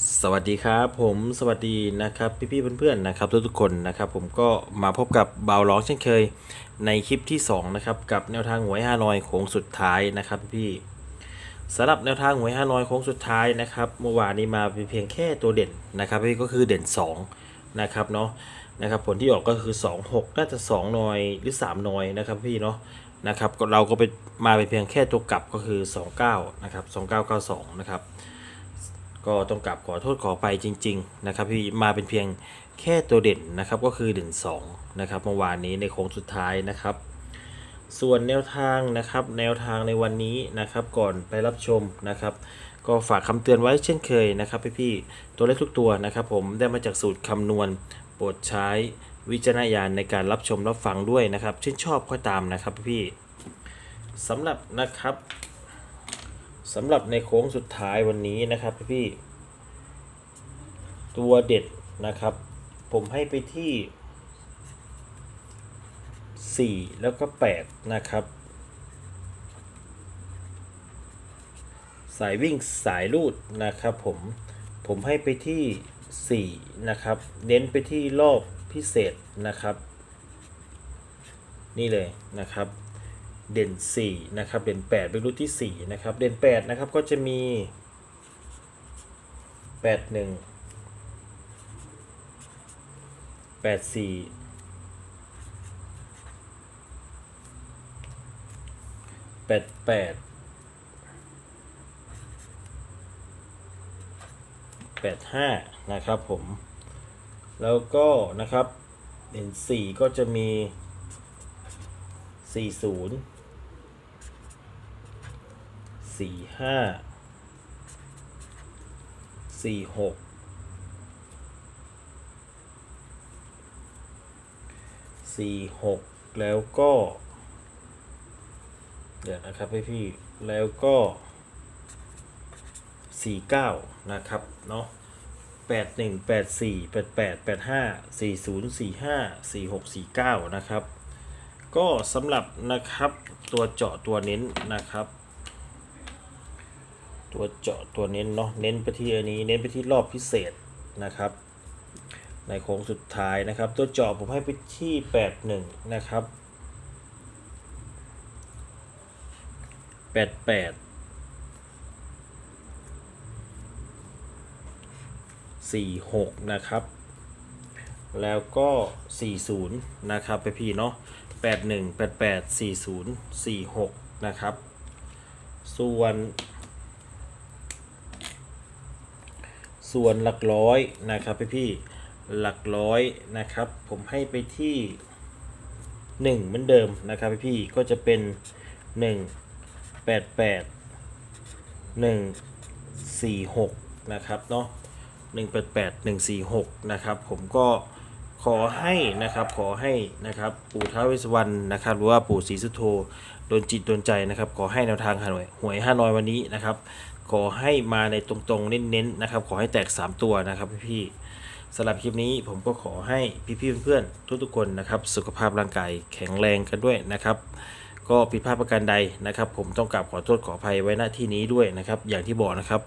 สวัสดีครับผมสวัสดีนะครับพี่ๆเพื่อนๆนะครับทุกๆคนนะครับผมก็มาพบกับเบาร้องเช่นเคยในคลิปที่2นะครับกับแนวทางหวยฮานอยโค้งสุดท้ายนะครับพี่สำหรับแนวทางหวยฮานอยโค้งสุดท้ายนะครับเมื่อวานนี้มาเป็นเพียงแค่ตัวเด่นนะครับพี่ก็คือเด่น2นะครับเนาะนะครับผลที่ออกก็คือ 2 6 น่าจะ2นอยหรือ3นอยนะครับพี่เนาะนะครับเราก็ไปมาเป็นเพียงแค่ตัวกลับก็คือ 29นะครับ2992นะครับ ก็ต้องกลับขอโทษขอไปจริง ๆ นะครับพี่มาเป็นเพียงแค่ตัวเด่นนะครับก็คือเด่น2นะครับเมื่อวานนี้ในโค้งสุดท้ายนะครับ ส่วนแนวทางนะครับแนวทางในวันนี้นะครับก่อนไปรับชมนะครับ ก็ฝากคำเตือนไว้เช่นเคยนะครับพี่ๆตัวเลขทุกตัวนะครับ ผมได้มาจากสูตรคำนวณโปรดใช้วิจารณญาณในการรับชมรับฟังด้วยนะครับชื่นชอบค่อยตามนะครับพี่ๆสำหรับนะครับ สำหรับในโค้งสุดท้ายวันนี้นะครับพี่ตัวเด็ดนะครับ ผมให้ไปที่ 4 แล้วก็ 8 นะครับ สายวิ่งสายลูดนะครับผม ผมให้ไปที่ 4 นะครับ เน้นไปที่รอบพิเศษนะครับ นี่เลยนะครับ เด่น4นะครับเด่น8เป็นรุ่นที่4นะครับเด่น8นะครับก็จะมี 8 1 8 4 8 8 8 5นะครับผม แล้วก็นะครับเด่น4ก็จะมี 40 สี่ห้าสี่หกสี่หกแล้วก็ เดี๋ยวนะครับพี่พี่แล้วก็สี่เก้านะครับเนาะแปดหนึ่งแปดสี่แปดแปดแปดห้าสี่ศูนย์สี่ห้าสี่หกสี่เก้านะครับ ก็สำหรับนะครับตัวเจาะตัวเน้นนะครับ ตัวเจาะตัวเน้นเนาะเน้นไปที่อันนี้เน้นไปที่รอบพิเศษนะครับ ในโค้งสุดท้ายนะครับ ตัวเจาะผมให้ไปที่ 81 นะครับ 88 46 นะครับ แล้วก็ 40 นะครับไปพี่เนาะ81 88 40 46 นะครับ ส่วน ส่วนหลักร้อยนะครับพี่พี่หลักร้อยนะครับ ผมให้ไปที่ 1 เหมือนเดิมนะครับพี่พี่ก็จะเป็น 1 8 8 1 4 6นะครับเนาะ1 8 8 1 4 6นะครับผมก็ขอให้นะครับขอให้นะครับปู่ท้าวเวสวรรณนะครับหรือว่าปู่ศรีสุโธโดนจิตโดนใจนะครับขอให้แนวทางหวยหวยห้าน้อยวันนี้นะครับ ขอให้มาในตรงๆ เน้นๆนะครับ ขอให้แตก 3 ตัวนะครับพี่ๆสำหรับคลิปนี้ผมก็ขอให้พี่ๆเพื่อนๆทุกๆคนนะครับสุขภาพร่างกายแข็งแรงกันด้วยนะครับ ก็ผิดพลาดประการใดนะครับ ผมต้องกราบขอโทษขออภัยไว้หน้าที่นี้ด้วยนะครับ อย่างที่บอกนะครับ